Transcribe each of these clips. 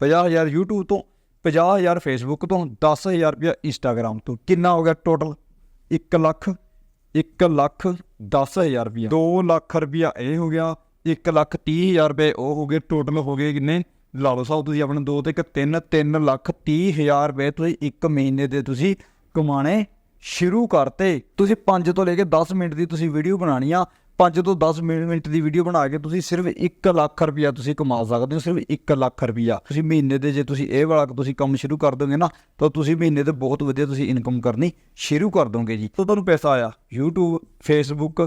50000 YouTube ਤੋਂ 50000 Facebook ਤੋਂ 10000 ਰੁਪਇਆ Instagram ਤੋਂ। ਕਿੰਨਾ ਹੋ ਗਿਆ ਟੋਟਲ 1 ਲੱਖ 1 ਲੱਖ 10000 ਰੁਪਇਆ। 2 ਲੱਖ ਰੁਪਇਆ ਇਹ ਹੋ ਗਿਆ 1 ਲੱਖ 30000 ਰੁਪਏ ਉਹ ਹੋ ਗਏ ਟੋਟਲ ਹੋ ਗਏ ਕਿੰਨੇ? ਲਾ ਲਓ ਸਾਹਿਬ ਤੁਸੀਂ ਆਪਣੇ 2 ਤੇ 1 3 3 ਲੱਖ 30000 ਰੁਪਏ ਤੁਸੀਂ ਇੱਕ ਮਹੀਨੇ ਦੇ ਤੁਸੀਂ ਕਮਾਣੇ ਸ਼ੁਰੂ ਕਰਤੇ। ਤੁਸੀਂ 5 ਤੋਂ ਲੈ ਕੇ 10 ਮਿੰਟ ਦੀ ਤੁਸੀਂ ਵੀਡੀਓ ਬਣਾਣੀ ਆ। 5 ਤੋਂ 10 ਮਿੰਟ ਮਿੰਟ ਦੀ ਵੀਡੀਓ ਬਣਾ ਕੇ ਤੁਸੀਂ ਸਿਰਫ 1 ਲੱਖ ਰੁਪਇਆ ਤੁਸੀਂ ਕਮਾ ਸਕਦੇ ਹੋ, ਸਿਰਫ 1 ਲੱਖ ਰੁਪਇਆ। ਤੁਸੀਂ ਮਹੀਨੇ ਦੇ ਜੇ ਤੁਸੀਂ ਇਹ ਵਾਲਾ ਤੁਸੀਂ ਕੰਮ ਸ਼ੁਰੂ ਕਰ ਦੋਗੇ ਨਾ, ਤਾਂ ਤੁਸੀਂ ਮਹੀਨੇ ਦੇ ਬਹੁਤ ਵਧੀਆ ਤੁਸੀਂ ਇਨਕਮ ਕਰਨੀ ਸ਼ੁਰੂ ਕਰ ਦੋਗੇ ਜੀ। ਤਾਂ ਤੁਹਾਨੂੰ ਪੈਸਾ ਆਇਆ। YouTube, Facebook,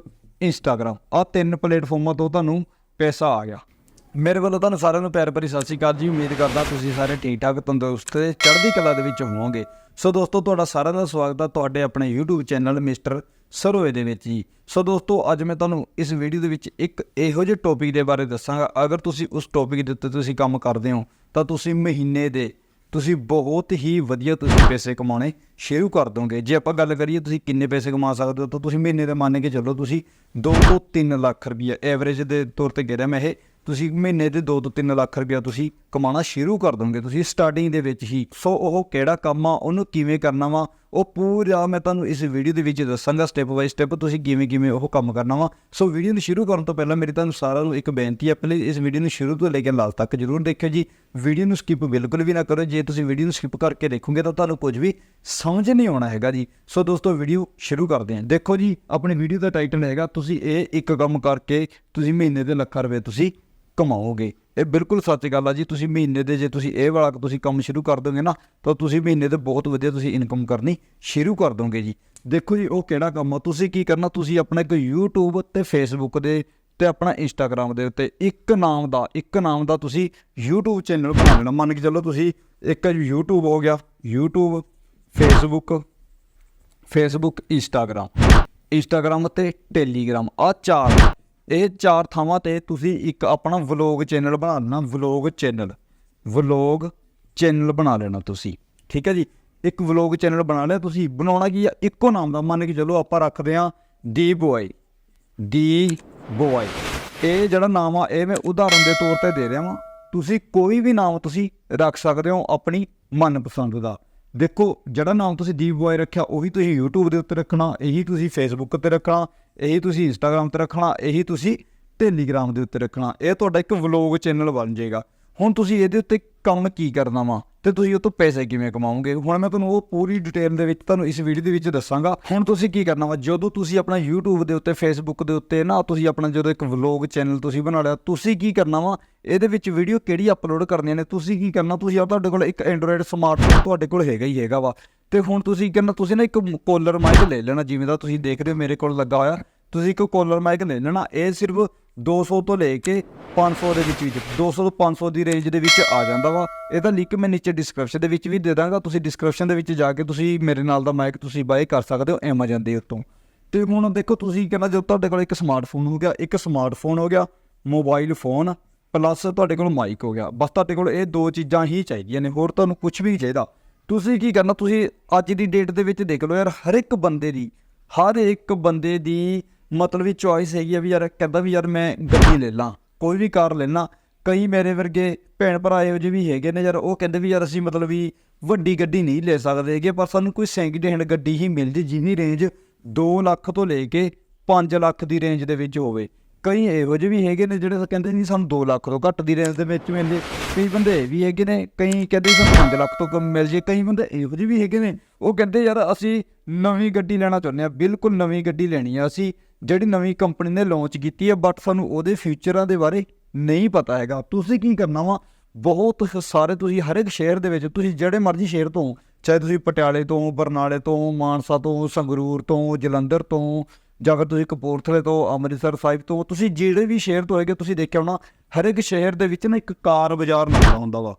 Instagram ਆ ਤਿੰਨ ਪਲੇਟਫਾਰਮਾਂ ਤੋਂ ਤੁਹਾਨੂੰ ਪੈਸਾ ਆ ਗਿਆ। ਮੇਰੇ ਵੱਲੋਂ ਤੁਹਾਨੂੰ ਸਾਰਿਆਂ ਨੂੰ ਪਿਆਰ ਭਰੀ ਸਤਿ ਸ਼੍ਰੀ ਅਕਾਲ ਜੀ। ਉਮੀਦ ਕਰਦਾ ਤੁਸੀਂ ਸਾਰੇ ਠੀਕ ਠਾਕ ਤੰਦਰੁਸਤ ਤੇ ਚੜ੍ਹਦੀ ਕਲਾ ਦੇ ਵਿੱਚ ਹੋਵੋਗੇ। ਸੋ ਦੋਸਤੋ, ਤੁਹਾਡਾ ਸਾਰਿਆਂ ਦਾ ਸਵਾਗਤ ਹੈ ਤੁਹਾਡੇ ਆਪਣੇ YouTube ਚੈਨਲ ਮਿਸਟਰ ਸਰੋਏ ਦੇ ਵਿੱਚ ਜੀ। ਸੋ ਦੋਸਤੋ, ਅੱਜ ਮੈਂ ਤੁਹਾਨੂੰ ਇਸ ਵੀਡੀਓ ਦੇ ਵਿੱਚ ਇੱਕ ਇਹੋ ਜਿਹੇ ਟੌਪਿਕ ਦੇ ਬਾਰੇ ਦੱਸਾਂਗਾ। ਅਗਰ ਤੁਸੀਂ ਉਸ ਟੌਪਿਕ ਦੇ ਉੱਤੇ ਤੁਸੀਂ ਕੰਮ ਕਰਦੇ ਹੋ, ਤਾਂ ਤੁਸੀਂ ਮਹੀਨੇ ਦੇ ਤੁਸੀਂ ਬਹੁਤ ਹੀ ਵਧੀਆ ਤੁਸੀਂ ਪੈਸੇ ਕਮਾਉਣੇ ਸ਼ੁਰੂ ਕਰ ਦੋਗੇ। ਜੇ ਆਪਾਂ ਗੱਲ ਕਰੀਏ ਤੁਸੀਂ ਕਿੰਨੇ ਪੈਸੇ ਕਮਾ ਸਕਦੇ ਹੋ, ਤਾਂ ਤੁਸੀਂ ਮਹੀਨੇ ਦੇ ਮੰਨ ਕੇ ਚੱਲੋ ਤੁਸੀਂ 2 ਤੋਂ 3 ਲੱਖ ਰੁਪਏ ਐਵਰੇਜ ਦੇ ਤੌਰ ਤੇ ਕਹਿ ਮੈਂ ਇਹ ਤੁਸੀਂ ਮਹੀਨੇ ਦੇ 2 ਤੋਂ 3 ਲੱਖ ਰੁਪਇਆ ਤੁਸੀਂ ਕਮਾਉਣਾ ਸ਼ੁਰੂ ਕਰ ਦੋਗੇ। ਤੁਸੀਂ ਸਟਾਰਟਿੰਗ ਦੇ ਵਿੱਚ ਹੀ। ਸੋ ਉਹ ਕਿਹੜਾ ਕੰਮ ਆ, ਉਹਨੂੰ ਕਿਵੇਂ ਕਰਨਾ ਵਾ, ਉਹ ਪੂਰਾ ਮੈਂ ਤੁਹਾਨੂੰ ਇਸ ਵੀਡੀਓ ਦੇ ਵਿੱਚ ਦੱਸਾਂਗਾ ਸਟੈਪ ਬਾਈ ਸਟੈਪ ਤੁਸੀਂ ਕਿਵੇਂ ਕਿਵੇਂ ਉਹ ਕੰਮ ਕਰਨਾ ਵਾ। ਸੋ ਵੀਡੀਓ ਨੂੰ ਸ਼ੁਰੂ ਕਰਨ ਤੋਂ ਪਹਿਲਾਂ ਮੇਰੀ ਤੁਹਾਨੂੰ ਸਾਰਿਆਂ ਨੂੰ ਇੱਕ ਬੇਨਤੀ ਹੈ ਪਲੀਜ਼ ਇਸ ਵੀਡੀਓ ਨੂੰ ਸ਼ੁਰੂ ਤੋਂ ਲੈ ਕੇ ਲਾਸਟ ਤੱਕ ਜਰੂਰ ਦੇਖਿਓ ਜੀ। ਵੀਡੀਓ ਨੂੰ ਸਕਿਪ ਬਿਲਕੁਲ ਵੀ ਨਾ ਕਰੋ। ਜੇ ਤੁਸੀਂ ਵੀਡੀਓ ਨੂੰ ਸਕਿਪ ਕਰਕੇ ਦੇਖੋਗੇ ਤਾਂ ਤੁਹਾਨੂੰ ਕੁਝ ਵੀ ਸਮਝ ਨਹੀਂ ਆਉਣਾ ਹੈਗਾ ਜੀ। ਸੋ ਦੋਸਤੋ ਵੀਡੀਓ ਸ਼ੁਰੂ ਕਰਦੇ ਹਾਂ। ਦੇਖੋ ਜੀ, ਆਪਣੀ ਵੀਡੀਓ ਦਾ ਟਾਈਟਲ ਹੈਗਾ, ਤੁਸੀਂ ਇਹ ਇੱਕ ਕੰਮ ਕਰਕੇ ਤੁਸੀਂ ਮਹੀਨੇ ਦੇ ਲੱਖਾਂ ਰੁਪਏ ਤੁਸੀਂ ਕਮਾਓਗੇ ਇਹ ਬਿਲਕੁਲ ਸੱਚ ਗੱਲ ਆ ਜੀ, ਤੁਸੀਂ ਮਹੀਨੇ ਦੇ ਜੇ ਤੁਸੀਂ ਇਹ ਵਾਲਾ ਤੁਸੀਂ ਕੰਮ ਸ਼ੁਰੂ ਕਰ ਦੋਗੇ ਨਾ, ਤਾਂ ਤੁਸੀਂ ਮਹੀਨੇ ਦੇ ਬਹੁਤ ਵਧੀਆ ਤੁਸੀਂ ਇਨਕਮ ਕਰਨੀ ਸ਼ੁਰੂ ਕਰ ਦੋਗੇ ਜੀ। ਦੇਖੋ ਜੀ, ਉਹ ਕਿਹੜਾ ਕੰਮ ਆ? ਤੁਸੀਂ ਕੀ ਕਰਨਾ? ਤੁਸੀਂ ਆਪਣਾ ਇੱਕ YouTube ਤੇ Facebook ਦੇ ਤੇ ਆਪਣਾ Instagram ਦੇ ਉੱਤੇ ਇੱਕ ਨਾਮ ਦਾ, ਇੱਕ ਨਾਮ ਦਾ ਤੁਸੀਂ YouTube ਚੈਨਲ ਬਣਾ ਲੈਣਾ। ਮੰਨ ਕੇ ਚੱਲੋ ਤੁਸੀਂ ਇੱਕ YouTube ਹੋ ਗਿਆ, YouTube, Facebook Facebook Instagram Instagram ਤੇ ਟੈਲੀਗ੍ਰam ਆ ਚਾਰ ਇਹ ਚਾਰ ਥਾਵਾਂ ਤੇ ਤੁਸੀਂ ਇੱਕ ਆਪਣਾ ਵਲੌਗ ਚੈਨਲ ਬਣਾ ਲੈਣਾ ਵਲੌਗ ਚੈਨਲ। ਵਲੌਗ ਚੈਨਲ ਬਣਾ ਲੈਣਾ ਤੁਸੀਂ, ਠੀਕ ਹੈ ਜੀ? ਇੱਕ ਵਲੌਗ ਚੈਨਲ ਬਣਾ ਲਿਆ ਤੁਸੀਂ, ਬਣਾਉਣਾ ਕੀ ਆ? ਇੱਕੋ ਨਾਮ ਦਾ, ਮੰਨ ਕੇ ਚਲੋ ਆਪਾਂ ਰੱਖਦੇ ਆ ਦੀ ਬੋਏ ਦੀ ਬੋਏ ਇਹ ਜਿਹੜਾ ਨਾਮ ਆ, ਇਹ ਮੈਂ ਉਦਾਹਰਨ ਦੇ ਤੌਰ ਤੇ ਦੇ ਰਿਹਾ ਵਾਂ। ਤੁਸੀਂ ਕੋਈ ਵੀ ਨਾਮ ਤੁਸੀਂ ਰੱਖ ਸਕਦੇ ਹੋ ਆਪਣੀ ਮਨਪਸੰਦ ਦਾ। ਦੇਖੋ, ਜਿਹੜਾ ਨਾਮ ਤੁਸੀਂ ਦੀਪ ਬੋਏ ਰੱਖਿਆ, ਉਹੀ ਤੁਸੀਂ YouTube ਦੇ ਉੱਤੇ ਰੱਖਣਾ, ਇਹੀ ਤੁਸੀਂ Facebook ਤੇ ਰੱਖਣਾ, ਇਹੀ ਤੁਸੀਂ Instagram ਤੇ ਰੱਖਣਾ, ਇਹੀ ਤੁਸੀਂ Telegram ਦੇ ਉੱਤੇ ਰੱਖਣਾ। ਇਹ ਤੁਹਾਡਾ ਇੱਕ ਵਲੌਗ ਚੈਨਲ ਬਣ ਜਾਏਗਾ। ਹੁਣ ਤੁਸੀਂ ਇਹਦੇ ਉੱਤੇ ਕੰਮ ਕੀ ਕਰਨਾ ਵਾ? ਤੇ ਤੁਸੀਂ ਉਹ ਤੋਂ ਪੈਸੇ ਕਿਵੇਂ ਕਮਾਓਗੇ? ਹੁਣ ਮੈਂ ਤੁਹਾਨੂੰ ਉਹ ਪੂਰੀ ਡਿਟੇਲ ਦੇ ਵਿੱਚ ਤੁਹਾਨੂੰ ਇਸ ਵੀਡੀਓ ਦੇ ਵਿੱਚ ਦੱਸਾਂਗਾ। ਹੁਣ ਤੁਸੀਂ ਕੀ ਕਰਨਾ ਵਾ? ਜਦੋਂ ਤੁਸੀਂ ਆਪਣਾ YouTube ਦੇ ਉੱਤੇ, Facebook ਦੇ ਉੱਤੇ ਨਾ, ਤੁਸੀਂ ਆਪਣਾ ਜਦੋਂ ਇੱਕ ਵਲੌਗ ਚੈਨਲ ਤੁਸੀਂ ਬਣਾ ਲਿਆ, ਤੁਸੀਂ ਕੀ ਕਰਨਾ ਵਾ? ਇਹਦੇ ਵਿੱਚ ਵੀਡੀਓ ਕਿਹੜੀ ਅਪਲੋਡ ਕਰਨੀਆਂ ਨੇ? ਤੁਸੀਂ ਕੀ ਕਰਨਾ? ਤੁਸੀਂ ਆ ਤੁਹਾਡੇ ਕੋਲ ਇੱਕ ਐਂਡਰੋਇਡ ਸਮਾਰਟਫੋਨ ਤੁਹਾਡੇ ਕੋਲ ਹੈਗਾ ਹੀ ਹੈਗਾ ਵਾ। ਤੇ ਹੁਣ ਤੁਸੀਂ ਕਰਨਾ? ਤੁਸੀਂ ਨਾ ਇੱਕ ਕੋਲਰ ਮਾਈਕ ਲੈ ਲੈਣਾ, ਜਿਵੇਂ ਦਾ ਤੁਸੀਂ ਦੇਖ ਰਹੇ ਹੋ ਮੇਰੇ ਕੋਲ ਲੱਗਾ ਹੋਇਆ। ਤੁਸੀਂ ਇੱਕ ਕੋਲਰ ਮਾਈਕ ਲੈ ਲੈਣਾ। ਇਹ ਸਿਰਫ 200 ਤੋਂ ਲੈ ਕੇ 500 ਦੇ ਵਿੱਚ ਵਿੱਚ 200 ਤੋਂ 500 ਦੀ ਰੇਂਜ ਦੇ ਵਿੱਚ ਆ ਜਾਂਦਾ ਵਾ। ਇਹਦਾ ਲਿੰਕ ਮੈਂ ਨੀਚੇ ਡਿਸਕ੍ਰਿਪਸ਼ਨ ਦੇ ਵਿੱਚ ਵੀ ਦੇ ਦਾਂਗਾ। ਤੁਸੀਂ ਡਿਸਕ੍ਰਿਪਸ਼ਨ ਦੇ ਵਿੱਚ ਜਾ ਕੇ ਤੁਸੀਂ ਮੇਰੇ ਨਾਲ ਦਾ ਮਾਈਕ ਤੁਸੀਂ ਬਾਏ ਕਰ ਸਕਦੇ ਹੋ Amazon ਦੇ ਉੱਤੋਂ। ਤੇ ਹੁਣ ਦੇਖੋ ਤੁਸੀਂ ਕਹਿੰਦਾ ਜਦੋਂ ਤੁਹਾਡੇ ਕੋਲ ਇੱਕ ਸਮਾਰਟਫੋਨ ਹੋ ਗਿਆ, ਇੱਕ ਸਮਾਰਟਫੋਨ ਹੋ ਗਿਆ ਮੋਬਾਈਲ ਫੋਨ ਪਲੱਸ ਤੁਹਾਡੇ ਕੋਲ ਮਾਈਕ ਹੋ ਗਿਆ। ਬਸ ਤੁਹਾਡੇ ਕੋਲ ਇਹ ਦੋ ਚੀਜ਼ਾਂ ਹੀ ਚਾਹੀਦੀਆਂ ਨੇ, ਹੋਰ ਤੁਹਾਨੂੰ ਕੁਝ ਵੀ ਚਾਹੀਦਾ। ਤੁਸੀਂ ਕੀ ਕਰਨਾ, ਤੁਸੀਂ ਅੱਜ ਦੀ ਡੇਟ ਦੇ ਵਿੱਚ ਦੇਖ ਲਓ ਯਾਰ, ਹਰ ਇੱਕ ਬੰਦੇ ਦੀ, ਹਰ ਇੱਕ ਬੰਦੇ ਦੀ ਮਤਲਬ ਵੀ ਚੋਇਸ ਹੈਗੀ ਆ ਵੀ ਯਾਰ ਕਹਿੰਦਾ ਵੀ ਯਾਰ ਮੈਂ ਗੱਡੀ ਲੈ ਲਾਂ, ਕੋਈ ਵੀ ਕਾਰ ਲੈ ਲਾਂ। ਕਈ ਮੇਰੇ ਵਰਗੇ ਭੈਣ ਭਰਾ ਇਹੋ ਜਿਹੇ ਵੀ ਹੈਗੇ ਨੇ ਯਾਰ, ਉਹ ਕਹਿੰਦੇ ਵੀ ਯਾਰ ਅਸੀਂ ਮਤਲਬ ਵੀ ਵੱਡੀ ਗੱਡੀ ਨਹੀਂ ਲੈ ਸਕਦੇ ਹੈਗੇ, ਪਰ ਸਾਨੂੰ ਕੋਈ ਸੈਕਿੰਡ ਹੈਂਡ ਗੱਡੀ ਹੀ ਮਿਲ ਜੇ ਜਿਹਦੀ ਰੇਂਜ 2 ਲੱਖ ਤੋਂ ਲੈ ਕੇ 5 ਲੱਖ ਦੀ ਰੇਂਜ ਦੇ ਵਿੱਚ ਹੋਵੇ। ਕਈ ਇਹੋ ਜਿਹੇ ਵੀ ਹੈਗੇ ਨੇ ਜਿਹੜੇ ਕਹਿੰਦੇ ਨਹੀਂ ਸਾਨੂੰ 2 ਲੱਖ ਤੋਂ ਘੱਟ ਦੀ ਰੇਂਜ ਦੇ ਵਿੱਚ ਮਿਲਦੇ ਕਈ ਬੰਦੇ ਇਹ ਵੀ ਹੈਗੇ ਨੇ, ਕਈ ਕਹਿੰਦੇ ਸਾਨੂੰ 5 ਲੱਖ ਤੋਂ ਕਮ ਮਿਲ ਜੇ। ਕਈ ਬੰਦੇ ਇਹੋ ਜਿਹੇ ਵੀ ਹੈਗੇ ਨੇ, ਉਹ ਕਹਿੰਦੇ ਯਾਰ ਅਸੀਂ ਨਵੀਂ ਗੱਡੀ ਲੈਣਾ ਚਾਹੁੰਦੇ ਆ ਬਿਲਕੁਲ ਨਵੀਂ ਗੱਡੀ ਲੈਣੀ ਆ ਅਸੀਂ। ਜਿਹੜੀ ਨਵੀਂ ਕੰਪਨੀ ਨੇ ਲਾਂਚ ਕੀਤੀ ਹੈ ਬਟ ਸਾਨੂੰ ਉਹਦੇ ਫਿਊਚਰਾਂ ਦੇ ਬਾਰੇ ਨਹੀਂ ਪਤਾ ਹੈਗਾ। ਤੁਸੀਂ ਕੀ ਕਰਨਾ ਵਾ? ਬਹੁਤ ਸਾਰੇ ਤੁਸੀਂ ਹਰ ਇੱਕ ਸ਼ਹਿਰ ਦੇ ਵਿੱਚ, ਤੁਸੀਂ ਜਿਹੜੇ ਮਰਜ਼ੀ ਸ਼ਹਿਰ ਤੋਂ ਚਾਹੇ ਤੁਸੀਂ ਪਟਿਆਲੇ ਤੋਂ ਬਰਨਾਲੇ ਤੋਂ ਮਾਨਸਾ ਤੋਂ ਸੰਗਰੂਰ ਤੋਂ ਜਲੰਧਰ ਤੋਂ ਜਾਂ ਫਿਰ ਤੁਸੀਂ ਕਪੂਰਥਲੇ ਤੋਂ ਅੰਮ੍ਰਿਤਸਰ ਸਾਹਿਬ ਤੋਂ ਤੁਸੀਂ ਜਿਹੜੇ ਵੀ ਸ਼ਹਿਰ ਤੋਂ ਹੈਗੇ ਤੁਸੀਂ ਦੇਖਿਆ ਹੋਣਾ, ਹਰ ਇੱਕ ਸ਼ਹਿਰ ਦੇ ਵਿੱਚ ਨਾ ਇੱਕ ਕਾਰ ਬਾਜ਼ਾਰ ਲੱਗਦਾ ਹੁੰਦਾ ਵਾ।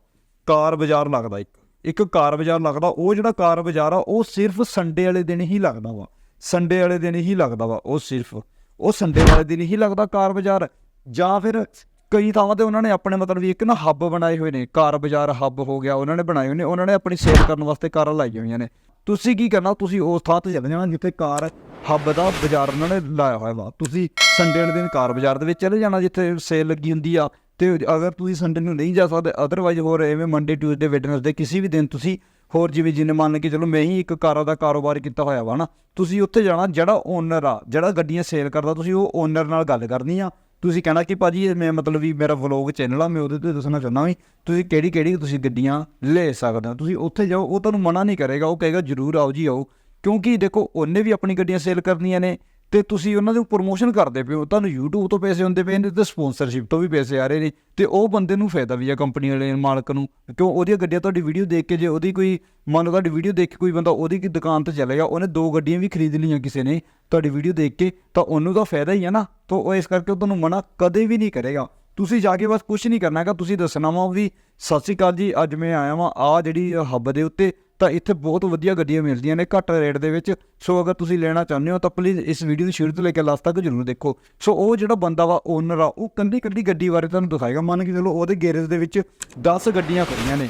ਕਾਰ ਬਾਜ਼ਾਰ ਲੱਗਦਾ ਇੱਕ। ਇੱਕ ਕਾਰ ਬਾਜ਼ਾਰ ਲੱਗਦਾ, ਉਹ ਜਿਹੜਾ ਕਾਰ ਬਾਜ਼ਾਰ ਆ, ਉਹ ਸਿਰਫ ਸੰਡੇ ਵਾਲੇ ਦਿਨ ਹੀ ਲੱਗਦਾ ਵਾ। ਸੰਡੇ ਵਾਲੇ ਦਿਨ ਹੀ ਲੱਗਦਾ ਵਾ, ਉਹ ਸਿਰਫ, ਉਹ ਸੰਡੇ ਵਾਲੇ ਦਿਨ ਹੀ ਲੱਗਦਾ ਕਾਰ ਬਾਜ਼ਾਰ। ਜਾਂ ਫਿਰ ਕਈ ਥਾਵਾਂ ਤੇ ਉਹਨਾਂ ਨੇ ਆਪਣੇ ਮਤਲਬ ਵੀ ਇੱਕ ਨਾ ਹੱਬ ਬਣਾਏ ਹੋਏ ਨੇ, ਕਾਰ ਬਾਜ਼ਾਰ ਹੱਬ ਹੋ ਗਿਆ, ਉਹਨਾਂ ਨੇ ਬਣਾਏ ਹੋਏ ਨੇ, ਉਹਨਾਂ ਨੇ ਆਪਣੀ ਸੇਲ ਕਰਨ ਵਾਸਤੇ ਕਾਰਾਂ ਲਾਈਆਂ ਹੋਈਆਂ ਨੇ। ਤੁਸੀਂ ਕੀ ਕਰਨਾ, ਤੁਸੀਂ ਉਸ ਥਾਂ ਤੇ ਚਲੇ ਜਾਣਾ ਜਿੱਥੇ ਕਾਰ ਹੱਬ ਦਾ ਬਾਜ਼ਾਰ ਉਹਨਾਂ ਨੇ ਲਾਇਆ ਹੋਇਆ ਵਾ। ਤੁਸੀਂ ਸੰਡੇ ਵਾਲੇ ਦਿਨ ਕਾਰ ਬਾਜ਼ਾਰ ਦੇ ਵਿੱਚ ਚਲੇ ਜਾਣਾ ਜਿੱਥੇ ਸੇਲ ਲੱਗੀ ਹੁੰਦੀ ਆ। ਤੇ ਅਗਰ ਤੁਸੀਂ ਸੰਡੇ ਨੂੰ ਨਹੀਂ ਜਾ ਸਕਦੇ ਅਦਰਵਾਈਜ਼ ਹੋਰ ਐਵੇਂ ਮੰਡੇ ਟਿਊਜ਼ਡੇ ਵੈਡਨਸਡੇ ਕਿਸੇ ਵੀ ਦਿਨ ਤੁਸੀਂ ਹੋਰ ਜਿਵੇਂ ਜਿੰਨੇ ਮੰਨ ਕੇ ਚਲੋ ਮੈਂ ਹੀ ਇੱਕ ਕਾਰਾਂ ਦਾ ਕਾਰੋਬਾਰ ਕੀਤਾ ਹੋਇਆ ਵਾ ਨਾ, ਤੁਸੀਂ ਉੱਥੇ ਜਾਣਾ, ਜਿਹੜਾ ਓਨਰ ਆ, ਜਿਹੜਾ ਗੱਡੀਆਂ ਸੇਲ ਕਰਦਾ, ਤੁਸੀਂ ਉਹ ਓਨਰ ਨਾਲ ਗੱਲ ਕਰਨੀ ਆ। ਤੁਸੀਂ ਕਹਿਣਾ ਕਿ ਭਾਜੀ ਇਹ ਮੈਂ ਮਤਲਬ ਵੀ ਮੇਰਾ ਵਲੌਗ ਚੈਨਲ ਆ, ਮੈਂ ਉਹਦੇ ਤੇ ਦੱਸਣਾ ਚਾਹੁੰਦਾ ਵੀ ਤੁਸੀਂ ਕਿਹੜੀ ਕਿਹੜੀ ਤੁਸੀਂ ਗੱਡੀਆਂ ਲੈ ਸਕਦੇ ਹੋ। ਤੁਸੀਂ ਉੱਥੇ ਜਾਓ, ਉਹ ਤੁਹਾਨੂੰ ਮਨਾ ਨਹੀਂ ਕਰੇਗਾ, ਉਹ ਕਹੇਗਾ ਜਰੂਰ ਆਓ ਜੀ ਆਓ। ਕਿਉਂਕਿ ਦੇਖੋ, ਉਹਨੇ ਵੀ ਆਪਣੀ ਗੱਡੀਆਂ ਸੇਲ ਕਰਨੀਆਂ ਨੇ ਤੇ ਤੁਸੀਂ ਉਹਨਾਂ ਦੀ ਪ੍ਰੋਮੋਸ਼ਨ ਕਰਦੇ ਪਏ ਹੋ, ਤੁਹਾਨੂੰ YouTube ਤੋਂ ਪੈਸੇ ਹੁੰਦੇ ਪਏ ਨੇ ਤੇ ਸਪਾਂਸਰਸ਼ਿਪ ਤੋਂ ਵੀ ਪੈਸੇ ਆ ਰਹੇ ਨੇ, ਤੇ ਉਹ ਬੰਦੇ ਨੂੰ ਫਾਇਦਾ ਵੀ ਆ ਕੰਪਨੀ ਵਾਲੇ ਮਾਲਕ ਨੂੰ, ਕਿਉਂ ਉਹਦੀਆਂ ਗੱਡੀਆਂ ਤੁਹਾਡੀ ਵੀਡੀਓ ਦੇਖ ਕੇ ਜੇ ਉਹਦੀ ਕੋਈ, ਮੰਨ ਲਓ ਤੁਹਾਡੀ ਵੀਡੀਓ ਦੇਖ ਕੇ ਕੋਈ ਬੰਦਾ ਉਹਦੀ ਕੀ ਦੁਕਾਨ ਤੇ ਚਲੇਗਾ ਉਹਨੇ ਦੋ ਗੱਡੀਆਂ ਵੀ ਖਰੀਦ ਲਈਆਂ ਕਿਸੇ ਨੇ ਤੁਹਾਡੀ ਵੀਡੀਓ ਦੇਖ ਕੇ, ਤਾਂ ਉਹਨੂੰ ਤਾਂ ਫਾਇਦਾ ਹੀ ਆ ਨਾ, ਤਾਂ ਉਹ ਇਸ ਕਰਕੇ ਉਹ ਤੁਹਾਨੂੰ ਮਨਾ ਕਦੇ ਵੀ ਨਹੀਂ ਕਰੇਗਾ। ਤੁਸੀਂ ਜਾ ਕੇ ਬਸ ਕੁਝ ਨਹੀਂ ਕਰਨਾ ਹੈਗਾ, ਤੁਸੀਂ ਦੱਸਣਾ ਵਾ ਵੀ ਸਤਿ ਸ਼੍ਰੀ ਅਕਾਲ ਜੀ, ਅੱਜ ਮੈਂ ਆਇਆ ਵਾਂ ਆ ਜਿਹੜੀ ਹੱਬ ਦੇ ਉੱਤੇ ਤਾਂ ਇੱਥੇ ਬਹੁਤ ਵਧੀਆ ਗੱਡੀਆਂ ਮਿਲਦੀਆਂ ਨੇ, ਘੱਟ ਰੇਟ ਦੇ ਵਿੱਚ। ਸੋ ਅਗਰ ਤੁਸੀਂ ਲੈਣਾ ਚਾਹੁੰਦੇ ਹੋ ਤਾਂ ਪਲੀਜ਼ ਇਸ ਵੀਡੀਓ ਦੀ ਸ਼ੁਰੂ ਤੋਂ ਲੈ ਕੇ ਲਾਸਟ ਤੱਕ ਜ਼ਰੂਰ ਦੇਖੋ। ਸੋ ਉਹ ਜਿਹੜਾ ਬੰਦਾ ਵਾ ਓਨਰ ਆ, ਉਹ ਕੰਦੀ ਕੰਦੀ ਗੱਡੀ ਬਾਰੇ ਤੁਹਾਨੂੰ ਦਿਖਾਏਗਾ। ਮੰਨ ਕੇ ਚਲੋ ਉਹਦੇ ਗੈਰੇਜ ਦੇ ਵਿੱਚ 10 ਗੱਡੀਆਂ ਖੜੀਆਂ ਨੇ।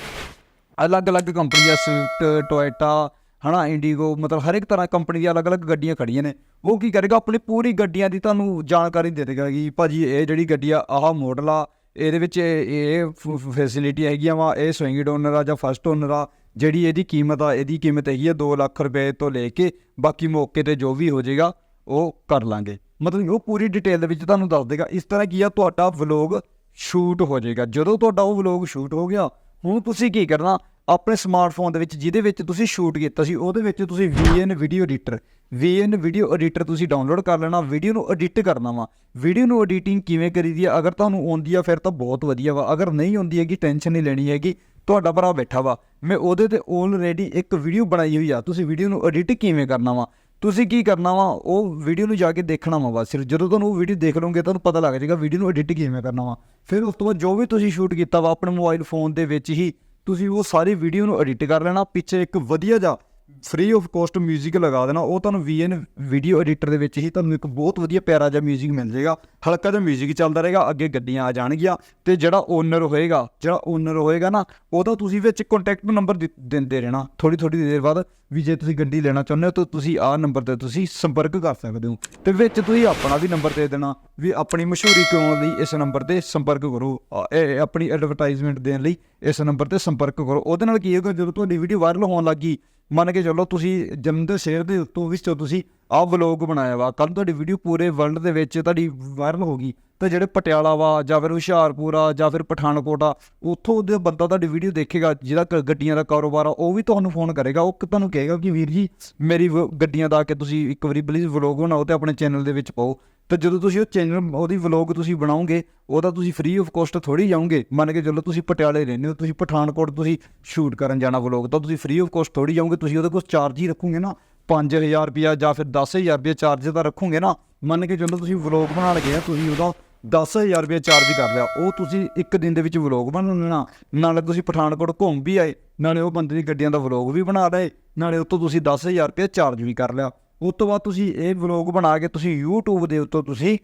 ਅਲੱਗ-ਅਲੱਗ ਕੰਪਨੀਆਂ ਸਵਿਫਟ ਟੋਇਟਾ ਹਨਾ ਇੰਡੀਗੋ ਮਤਲਬ ਹਰ ਇੱਕ ਤਰ੍ਹਾਂ ਕੰਪਨੀ ਦੀਆਂ ਅਲੱਗ-ਅਲੱਗ ਗੱਡੀਆਂ ਖੜੀਆਂ ਨੇ। ਉਹ ਕੀ ਕਰੇਗਾ, ਆਪਣੀ ਪੂਰੀ ਗੱਡੀਆਂ ਦੀ ਤੁਹਾਨੂੰ ਜਾਣਕਾਰੀ ਦੇ ਦੇਗਾ ਕਿ ਭਾਜੀ ਇਹ ਜਿਹੜੀ ਗੱਡੀ ਆ, ਆਹ ਮਾਡਲ ਆ, ਇਹਦੇ ਵਿੱਚ ਇਹ ਫੈਸਿਲਿਟੀ ਹੈਗੀਆਂ ਵਾ, ਇਹ ਸਵਿੰਗ ਓਨਰ ਆ ਜਾਂ ਫਸਟ ਓਨਰ ਆ ਜਿਹੜੀ ਇਹਦੀ ਕੀਮਤ ਆ, ਇਹਦੀ ਕੀਮਤ ਹੈਗੀ ਆ 2 ਲੱਖ ਰੁਪਏ ਤੋਂ ਲੈ ਕੇ ਬਾਕੀ ਮੌਕੇ ਤੇ ਜੋ ਵੀ ਹੋ ਜਾਏਗਾ ਉਹ ਕਰ ਲਾਂਗੇ। ਮਤਲਬ ਉਹ ਪੂਰੀ ਡਿਟੇਲ ਦੇ ਵਿੱਚ ਤੁਹਾਨੂੰ ਦੱਸ ਦੇਗਾ, ਇਸ ਤਰ੍ਹਾਂ ਕੀ ਆ, ਤੁਹਾਡਾ ਵਲੌਗ ਸ਼ੂਟ ਹੋ ਜਾਏਗਾ। ਜਦੋਂ ਤੁਹਾਡਾ ਉਹ ਵਲੌਗ ਸ਼ੂਟ ਹੋ ਗਿਆ, ਹੁਣ ਤੁਸੀਂ ਕੀ ਕਰਨਾ, ਆਪਣੇ ਸਮਾਰਟਫੋਨ ਦੇ ਵਿੱਚ ਜਿਹਦੇ ਵਿੱਚ ਤੁਸੀਂ ਸ਼ੂਟ ਕੀਤਾ ਸੀ, ਉਹਦੇ ਵਿੱਚ ਤੁਸੀਂ VN video editor VN video editor ਤੁਸੀਂ ਡਾਊਨਲੋਡ ਕਰ ਲੈਣਾ ਵੀਡੀਓ ਨੂੰ ਐਡਿਟ ਕਰਨਾ ਵਾ। ਵੀਡੀਓ ਨੂੰ ਐਡੀਟਿੰਗ ਕਿਵੇਂ ਕਰੀਦੀ ਆ? ਅਗਰ ਤੁਹਾਨੂੰ ਆਉਂਦੀ ਆ, ਫਿਰ ਤਾਂ ਬਹੁਤ ਵਧੀਆ ਵਾ। ਅਗਰ ਨਹੀਂ ਆਉਂਦੀ ਹੈਗੀ ਟੈਨਸ਼ਨ ਨਹੀਂ ਲੈਣੀ ਹੈਗੀ। ਤੁਹਾਡਾ ਭਰਾ ਬੈਠਾ ਵਾ। ਮੈਂ ਉਹਦੇ ਤੇ ਆਲਰੇਡੀ ਇੱਕ ਵੀਡੀਓ ਬਣਾਈ ਹੋਈ ਆ। ਤੁਸੀਂ ਵੀਡੀਓ ਨੂੰ ਐਡਿਟ ਕਿਵੇਂ ਕਰਨਾ ਵਾ? ਤੁਸੀਂ ਕੀ ਕਰਨਾ ਵਾ? ਉਹ ਵੀਡੀਓ ਨੂੰ ਜਾ ਕੇ ਦੇਖਣਾ ਵਾ ਬਸ। ਸਿਰਫ ਜਦੋਂ ਤੁਹਾਨੂੰ ਉਹ ਵੀਡੀਓ ਦੇਖ ਲਓਗੇ, ਤੁਹਾਨੂੰ ਪਤਾ ਲੱਗ ਜਾਏਗਾ ਵੀਡੀਓ ਨੂੰ ਐਡਿਟ ਕਿਵੇਂ ਕਰਨਾ ਵਾ। ਫਿਰ ਉਸ ਤੋਂ ਬਾਅਦ ਜੋ ਵੀ ਤੁਸੀਂ ਸ਼ੂਟ ਕੀਤਾ ਵਾ, ਆਪਣੇ ਮੋਬਾਈਲ ਫੋਨ ਦੇ ਵਿੱਚ ਹੀ, ਤੁਸੀਂ ਉਹ ਸਾਰੀ ਵੀਡੀਓ ਨੂੰ ਐਡਿਟ ਕਰ ਲੈਣਾ। ਪਿੱਛੇ ਇੱਕ ਵਧੀਆ ਜਿਹਾ ਫ੍ਰੀ ਆਫ ਕੋਸਟ 뮤직 ਲਗਾ ਦੇਣਾ ਉਹ ਤੁਹਾਨੂੰ VN ਵੀਡੀਓ ਐਡੀਟਰ ਦੇ ਵਿੱਚ ਹੀ ਤੁਹਾਨੂੰ ਇੱਕ ਬਹੁਤ ਵਧੀਆ ਪਿਆਰਾ ਜਿਹਾ 뮤직 ਮਿਲ ਜਾਏਗਾ ਹਲਕਾ ਜਿਹਾ 뮤직 ਚੱਲਦਾ ਰਹੇਗਾ ਅੱਗੇ ਗੱਡੀਆਂ ਆ ਜਾਣਗੀਆਂ ਤੇ ਜਿਹੜਾ ਓਨਰ ਹੋਏਗਾ ਜਿਹੜਾ ਓਨਰ ਹੋਏਗਾ ਨਾ ਉਹਦਾ ਤੁਸੀਂ ਵਿੱਚ ਕੰਟੈਕਟ ਨੰਬਰ ਦਿੰਦੇ ਰਹਿਣਾ ਥੋੜੀ ਥੋੜੀ ਦੇਰ ਬਾਅਦ ਵੀ ਜੇ ਤੁਸੀਂ ਗੱਡੀ ਲੈਣਾ ਚਾਹੁੰਦੇ ਹੋ ਤਾਂ ਤੁਸੀਂ ਆਹ ਨੰਬਰ ਤੇ ਤੁਸੀਂ ਸੰਪਰਕ ਕਰ ਸਕਦੇ ਹੋ ਤੇ ਵਿੱਚ ਤੁਸੀਂ ਆਪਣਾ ਵੀ ਨੰਬਰ ਦੇ ਦੇਣਾ ਵੀ ਆਪਣੀ ਮਸ਼ਹੂਰੀ ਕਰਾਉਣ ਲਈ ਇਸ ਨੰਬਰ ਤੇ ਸੰਪਰਕ ਕਰੋ ਆ, ਇਹ ਆਪਣੀ ਐਡਵਰਟਾਈਜ਼ਮੈਂਟ ਦੇਣ ਲਈ ਇਸ ਨੰਬਰ ਤੇ ਸੰਪਰਕ ਕਰੋ ਉਹਦੇ ਨਾਲ ਕੀ ਹੋਏਗਾ ਜਦੋਂ ਤੁਹਾਡੀ ਵੀਡੀਓ ਵਾਇਰਲ ਹੋਣ ਲੱਗੀ ਮੰਨ ਕੇ ਚੱਲੋ ਤੁਸੀਂ ਜਲੰਧਰ ਸ਼ਹਿਰ ਦੇ ਉੱਤੋਂ ਵਿੱਚ ਤੁਸੀਂ ਆਹ ਵਲੌਗ ਬਣਾਇਆ ਵਾ ਕੱਲ ਤੁਹਾਡੀ ਵੀਡੀਓ ਪੂਰੇ ਵਰਲਡ ਦੇ ਵਿੱਚ ਤੁਹਾਡੀ ਵਾਇਰਲ ਹੋ ਗਈ। ਤਾਂ ਜਿਹੜੇ ਪਟਿਆਲਾ ਵਾ, ਜਾਂ ਫਿਰ ਹੁਸ਼ਿਆਰਪੁਰ ਆ, ਜਾਂ ਫਿਰ ਪਠਾਨਕੋਟ ਆ, ਉੱਥੋਂ ਦੇ ਬੰਦਾ ਤੁਹਾਡੀ ਵੀਡੀਓ ਦੇਖੇਗਾ, ਜਿਹਦਾ ਕ- ਗੱਡੀਆਂ ਦਾ ਕਾਰੋਬਾਰ ਆ, ਉਹ ਵੀ ਤੁਹਾਨੂੰ ਫੋਨ ਕਰੇਗਾ। ਉਹ ਤੁਹਾਨੂੰ ਕਹੇਗਾ ਕਿ ਵੀਰ ਜੀ, ਮੇਰੀ ਵ- ਗੱਡੀਆਂ ਦਾ ਆ ਕੇ ਤੁਸੀਂ ਇੱਕ ਵਾਰੀ ਪਲੀਜ਼ ਵਲੌਗ ਬਣਾਓ ਤੇ ਆਪਣੇ ਚੈਨਲ ਦੇ ਵਿੱਚ ਪਾਓ। ਤਾਂ ਜਦੋਂ ਤੁਸੀਂ ਉਹ ਚੈਨਲ ਉਹਦੀ ਵਲੌਗ ਤੁਸੀਂ ਬਣਾਓਗੇ, ਉਹਦਾ ਤੁਸੀਂ ਫ੍ਰੀ ਆਫ ਕੋਸਟ ਥੋੜੀ ਜਾਓਗੇ। ਮੰਨ ਕੇ ਚੱਲੋ ਤੁਸੀਂ ਪਟਿਆਲੇ ਰਹਿੰਦੇ ਹੋ, ਤੁਸੀਂ ਪਠਾਨਕੋਟ ਤੁਸੀਂ ਸ਼ੂਟ ਕਰਨ ਜਾਣਾ ਵਲੌਗ ਤਾਂ ਤੁਸੀਂ ਫ੍ਰੀ ਆਫ ਕੋਸਟ ਥੋੜੀ ਜਾਓਗੇ, ਤੁਸੀਂ ਉਹਦੇ ਕੋਲ ਚਾਰਜ ਹੀ ਰੱਖੋਗੇ ਨਾ। 5000 ਰੁਪਿਆ ਜਾਂ ਫਿਰ 10000 ਰੁਪਿਆ ਚਾਰਜ ਦਾ ਰੱਖੋਗੇ ਨਾ। ਮੰਨ ਕੇ ਚੱਲੋ ਤੁਸੀਂ ਵਲੌਗ ਬਣਾਉਣ ਗਏ ਆ, ਤੁਸੀਂ ਉਹਦਾ 10000 ਰੁਪਏ ਚਾਰਜ ਕਰ ਲਿਆ। ਉਹ ਤੁਸੀਂ ਇੱਕ ਦਿਨ ਦੇ ਵਿੱਚ ਵਲੌਗ ਬਣਾ ਲੈਣਾ ਨਾਲੇ ਤੁਸੀਂ ਪਠਾਨਕੋਟ ਘੁੰਮ ਵੀ ਆਏ, ਨਾਲੇ ਉਹ ਬੰਦੇ ਦੀ ਗੱਡੀਆਂ ਦਾ ਵਲੌਗ ਵੀ ਬਣਾ ਲਏ, ਨਾਲੇ ਉਤੋਂ ਤੁਸੀਂ 10000 ਰੁਪਏ ਚਾਰਜ ਵੀ ਕਰ ਲਿਆ। ਉਸ ਤੋਂ ਬਾਅਦ ਤੁਸੀਂ ਇਹ ਵਲੌਗ ਬਣਾ ਕੇ ਤੁਸੀਂ YouTube ਦੇ ਉੱਤੋਂ ਤੁਸੀਂ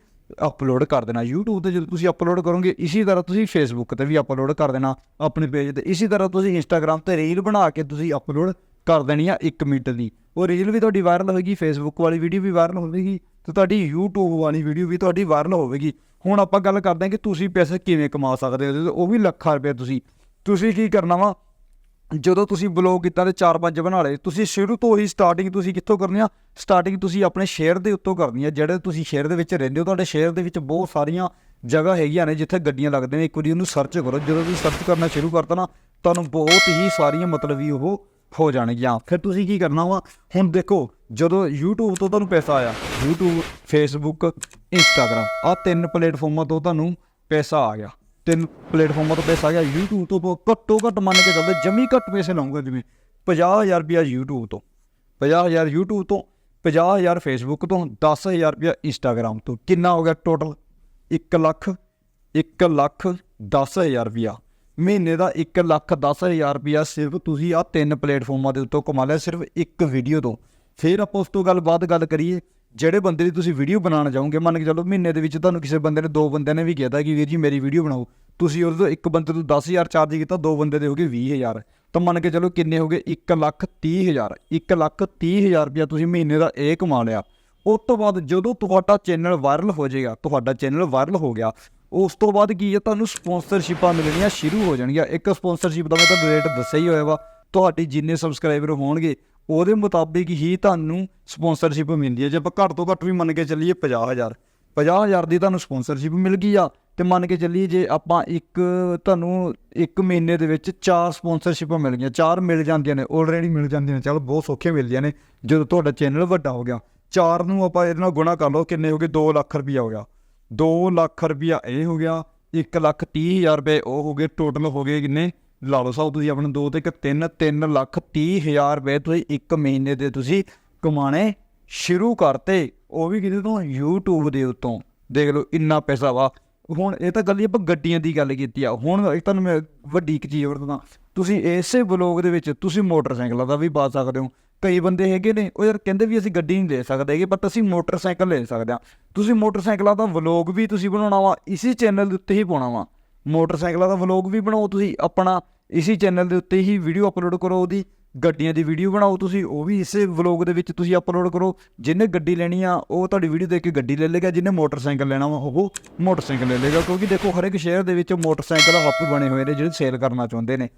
ਅਪਲੋਡ ਕਰ ਦੇਣਾ। YouTube ਤੇ ਜਦੋਂ ਤੁਸੀਂ ਅਪਲੋਡ ਕਰੋਗੇ, ਇਸੇ ਤਰ੍ਹਾਂ ਤੁਸੀਂ Facebook ਤੇ ਵੀ ਅਪਲੋਡ ਕਰ ਦੇਣਾ। ਆਪਣੇ ਪੇਜ ਤੇ ਇਸੇ ਤਰ੍ਹਾਂ ਤੁਸੀਂ Instagram ਤੇ ਰੀਲ ਬਣਾ ਕੇ ਤੁਸੀਂ ਅਪਲੋਡ ਕਰ ਦੇਣੀ ਆ 1 ਮਿੰਟ ਦੀ। ਉਹ ਰੀਲ ਵੀ ਤੁਹਾਡੀ ਵਾਇਰਲ ਹੋਏਗੀ, Facebook ਵਾਲੀ ਵੀਡੀਓ ਵੀ ਵਾਇਰਲ ਹੋਵੇਗੀ ਤੇ ਤੁਹਾਡੀ YouTube ਵਾਲੀ ਵੀਡੀਓ ਵੀ ਤੁਹਾਡੀ ਵਾਇਰਲ ਹੋਵੇਗੀ। ਹੁਣ ਆਪਾਂ ਗੱਲ ਕਰਦੇ ਹਾਂ ਕਿ ਤੁਸੀਂ ਪੈਸੇ ਕਿਵੇਂ ਕਮਾ ਸਕਦੇ ਹੋ। ਉਹ ਵੀ ਲੱਖਾਂ ਰੁਪਏ ਤੁਸੀਂ। ਤੁਸੀਂ ਕੀ ਕਰਨਾ ਵਾ? ਜਦੋਂ ਤੁਸੀਂ ਬਲੌਗ ਕੀਤਾ ਤੇ 4-5 ਬਣਾ ਲਏ, ਤੁਸੀਂ ਸ਼ੁਰੂ ਤੋਂ ਹੀ ਸਟਾਰਟਿੰਗ ਤੁਸੀਂ ਕਿੱਥੋਂ ਕਰਨੀ ਆ? ਸਟਾਰਟਿੰਗ ਤੁਸੀਂ ਆਪਣੇ ਸ਼ਹਿਰ ਦੇ ਉੱਤੋਂ ਕਰਨੀ ਆ, ਜਿਹੜੇ ਤੁਸੀਂ ਸ਼ਹਿਰ ਦੇ ਵਿੱਚ ਰਹਿੰਦੇ ਹੋ, ਤੁਹਾਡੇ ਸ਼ਹਿਰ ਦੇ ਵਿੱਚ ਬਹੁਤ ਸਾਰੀਆਂ ਜਗ੍ਹਾ ਹੈਗੀਆਂ ਨੇ ਜਿੱਥੇ ਗੱਡੀਆਂ ਲੱਗਦੇ ਨੇ, ਇੱਕ ਵਾਰੀ ਉਹਨੂੰ ਸਰਚ ਕਰੋ, ਜਦੋਂ ਤੁਸੀਂ ਸਰਚ ਕਰਨਾ ਸ਼ੁਰੂ ਕਰਤਾ ਨਾ, ਤੁਹਾਨੂੰ ਬਹੁਤ ਹੀ ਸਾਰੀਆਂ ਮਤਲਬ ਵੀ ਉਹ ਹੋ ਜਾਣਗੀਆਂ। ਫਿਰ ਤੁਸੀਂ ਕੀ ਕਰਨਾ ਵਾ? ਹੁਣ ਦੇਖੋ, ਜਦੋਂ YouTube ਤੋਂ ਤੁਹਾਨੂੰ ਪੈਸਾ ਆਇਆ, YouTube, Facebook, Instagram ਆ ਤਿੰਨ ਪਲੇਟਫਾਰਮਾਂ ਤੋਂ ਤੁਹਾਨੂੰ ਪੈਸਾ ਆ ਗਿਆ। ਤਿੰਨ ਪਲੇਟਫਾਰਮਾਂ ਤੋਂ ਪੈਸਾ ਆ ਗਿਆ YouTube ਤੋਂ ਘੱਟੋ ਘੱਟ ਮੰਨ ਕੇ ਚੱਲਦੇ, ਜਮੀ ਘੱਟ ਪੈਸੇ ਲਾਉਂਗਾ ਜਿਵੇਂ 50000 ਰੁਪਇਆ YouTube ਤੋਂ 50000 YouTube ਤੋਂ 50000 Facebook ਤੋਂ 10000 ਰੁਪਇਆ Instagram ਤੋਂ, ਕਿੰਨਾ ਹੋ ਗਿਆ ਟੋਟਲ 1 ਲੱਖ 1 ਲੱਖ 10000 ਰੁਪਇਆ। ਮਹੀਨੇ ਦਾ 1 ਲੱਖ 10000 ਰੁਪਇਆ ਸਿਰਫ ਤੁਸੀਂ ਆ ਤਿੰਨ ਪਲੇਟਫਾਰਮਾਂ ਦੇ ਉੱਤੋਂ ਕਮਾ ਲਿਆ, ਸਿਰਫ ਇੱਕ ਵੀਡੀਓ ਤੋਂ। ਫਿਰ ਆਪਾਂ ਉਸ ਤੋਂ ਗੱਲ ਬਾਅਦ ਗੱਲ ਕਰੀਏ ਜਿਹੜੇ ਬੰਦੇ ਦੀ ਤੁਸੀਂ ਵੀਡੀਓ ਬਣਾਉਣ ਜਾਓਗੇ, ਮੰਨ ਕੇ ਚੱਲੋ ਮਹੀਨੇ ਦੇ ਵਿੱਚ ਤੁਹਾਨੂੰ ਕਿਸੇ ਬੰਦੇ ਨੇ, ਦੋ ਬੰਦਿਆਂ ਨੇ ਵੀ ਕਿਹਾ ਕਿ ਵੀਰ ਜੀ ਮੇਰੀ ਵੀਡੀਓ ਬਣਾਓ। ਤੁਸੀਂ ਉਹਦੇ ਤੋਂ ਇੱਕ ਬੰਦੇ ਤੋਂ 10000 ਚਾਰਜ ਕੀਤਾ, ਦੋ ਬੰਦੇ ਦੇ ਹੋ ਗਏ 20000 ਤਾਂ ਮੰਨ ਕੇ ਚੱਲੋ ਕਿੰਨੇ ਹੋ ਗਏ? 1 ਲੱਖ 30000 1 ਲੱਖ 30000 ਰੁਪਇਆ ਤੁਸੀਂ ਮਹੀਨੇ ਦਾ ਇਹ ਕਮਾ ਲਿਆ। ਉਸ ਤੋਂ ਬਾਅਦ ਜਦੋਂ ਤੁਹਾਡਾ ਚੈਨਲ ਵਾਇਰਲ ਹੋ ਜਾਏਗਾ, ਤੁਹਾਡਾ ਚੈਨਲ ਵਾਇਰਲ ਹੋ ਗਿਆ, ਉਸ ਤੋਂ ਬਾਅਦ ਕੀ ਹੈ? ਤੁਹਾਨੂੰ ਸਪਾਂਸਰਸ਼ਿਪਾਂ ਮਿਲਣੀਆਂ ਸ਼ੁਰੂ ਹੋ ਜਾਣਗੀਆਂ। ਇੱਕ ਸਪਾਂਸਰਸ਼ਿਪ ਦਾ ਮੈਂ ਤੁਹਾਨੂੰ ਰੇਟ ਦੱਸਿਆ ਹੀ ਹੋਇਆ ਵਾ। ਤੁਹਾਡੀ ਜਿੰਨੇ ਸਬਸਕ੍ਰਾਈਬਰ ਹੋਣਗੇ ਉਹਦੇ ਮੁਤਾਬਿਕ ਹੀ ਤੁਹਾਨੂੰ ਸਪਾਂਸਰਸ਼ਿਪ ਮਿਲਦੀ ਹੈ। ਜੇ ਆਪਾਂ ਘੱਟ ਤੋਂ ਘੱਟ ਵੀ ਮੰਨ ਕੇ ਚੱਲੀਏ 50000 50000 ਦੀ ਤੁਹਾਨੂੰ ਸਪਾਂਸਰਸ਼ਿਪ ਮਿਲ ਗਈ ਆ ਤੇ ਮੰਨ ਕੇ ਚੱਲੀਏ ਜੇ ਆਪਾਂ ਇੱਕ ਤੁਹਾਨੂੰ ਇੱਕ ਮਹੀਨੇ ਦੇ ਵਿੱਚ ਚਾਰ ਸਪਾਂਸਰਸ਼ਿਪਾਂ ਮਿਲ ਗਈਆਂ, ਚਾਰ ਮਿਲ ਜਾਂਦੀਆਂ ਨੇ ਆਲਰੇਡੀ ਮਿਲ ਜਾਂਦੀਆਂ ਨੇ। ਚਲ ਬਹੁਤ ਸੌਖੀਆਂ ਮਿਲਦੀਆਂ ਨੇ, ਜਦੋਂ ਤੁਹਾਡਾ ਚੈਨਲ ਵੱਡਾ ਹੋ ਗਿਆ। ਚਾਰ ਨੂੰ ਆਪਾਂ ਇਹਦੇ ਨਾਲ ਗੁਣਾ ਕਰ ਲਓ, ਕਿੰਨੇ ਹੋ ਗਏ? 2 ਲੱਖ ਰੁਪਈਆ ਹੋ ਗਿਆ। 2 ਲੱਖ ਰੁਪਈਆ ਇਹ ਹੋ ਗਿਆ 1 ਲੱਖ 30 ਹਜ਼ਾਰ ਰੁਪਏ ਉਹ ਹੋ ਗਏ ਟੋਟਲ ਹੋ ਗਏ ਕਿੰਨੇ? ਲਓ ਸਾਹਿਬ ਤੁਸੀਂ ਆਪਣੇ 2 ਤੇ ਇੱਕ 3 3 ਲੱਖ 30 ਹਜ਼ਾਰ ਰੁਪਏ ਤੁਸੀਂ ਇੱਕ ਮਹੀਨੇ ਦੇ ਤੁਸੀਂ ਕਮਾਣੇ ਸ਼ੁਰੂ ਕਰਤੇ। ਉਹ ਵੀ ਕਿਤੇ ਤੋਂ YouTube ਦੇ ਉੱਤੋਂ। ਦੇਖ ਲਓ ਇੰਨਾ ਪੈਸਾ ਵਾ। ਹੁਣ ਇਹ ਤਾਂ ਗੱਲ ਹੀ ਆਪਾਂ ਗੱਡੀਆਂ ਦੀ ਗੱਲ ਕੀਤੀ ਆ। ਹੁਣ ਇੱਕ ਤੁਹਾਨੂੰ ਮੈਂ ਵੱਡੀ ਇੱਕ ਚੀਜ਼ ਹੋਰ ਦੱਸਾਂ ਤੁਸੀਂ ਇਸੇ ਬਲੌਗ ਦੇ ਵਿੱਚ ਤੁਸੀਂ ਮੋਟਰਸਾਈਕਲਾਂ ਦਾ ਵੀ ਪਾ ਸਕਦੇ ਹੋ। ਕਈ ਬੰਦੇ ਹੈਗੇ ਨੇ, ਉਹ ਯਾਰ ਕਹਿੰਦੇ ਵੀ ਅਸੀਂ ਗੱਡੀ ਨਹੀਂ ਲੈ ਸਕਦੇ ਹੈਗੇ ਬਟ ਅਸੀਂ ਮੋਟਰਸਾਈਕਲ ਲੈ ਸਕਦੇ ਹਾਂ। ਤੁਸੀਂ ਮੋਟਰਸਾਈਕਲਾਂ ਦਾ ਵਲੌਗ ਵੀ ਤੁਸੀਂ ਬਣਾਉਣਾ ਵਾ, ਇਸੇ ਚੈਨਲ ਦੇ ਉੱਤੇ ਹੀ ਪਾਉਣਾ ਵਾ। ਮੋਟਰਸਾਈਕਲਾਂ ਦਾ ਵਲੌਗ ਵੀ ਬਣਾਓ ਤੁਸੀਂ, ਆਪਣਾ ਇਸੇ ਚੈਨਲ ਦੇ ਉੱਤੇ ਹੀ ਵੀਡੀਓ ਅਪਲੋਡ ਕਰੋ ਉਹਦੀ, ਗੱਡੀਆਂ ਦੀ ਵੀਡੀਓ ਬਣਾਓ ਤੁਸੀਂ, ਉਹ ਵੀ ਇਸੇ ਵਲੌਗ ਦੇ ਵਿੱਚ ਤੁਸੀਂ ਅਪਲੋਡ ਕਰੋ, ਜਿਹਨੇ ਗੱਡੀ ਲੈਣੀ ਆ, ਉਹ ਤੁਹਾਡੀ ਵੀਡੀਓ ਦੇਖ ਕੇ ਗੱਡੀ ਲੈ ਲੇਗਾ, ਜਿਹਨੇ ਮੋਟਰਸਾਈਕਲ ਲੈਣਾ ਵਾ, ਉਹ ਮੋਟਰਸਾਈਕਲ ਲੈ ਲੇਗਾ, ਕਿਉਂਕਿ ਦੇਖੋ ਹਰ ਇੱਕ ਸ਼ਹਿਰ ਦੇ ਵਿੱਚ ਮੋਟਰਸਾਈਕਲ ਹੱਬ ਬਣੇ ਹੋਏ ਨੇ, ਜਿਹੜੇ ਸੇਲ ਕਰਨਾ ਚਾਹੁੰਦੇ ਨੇ।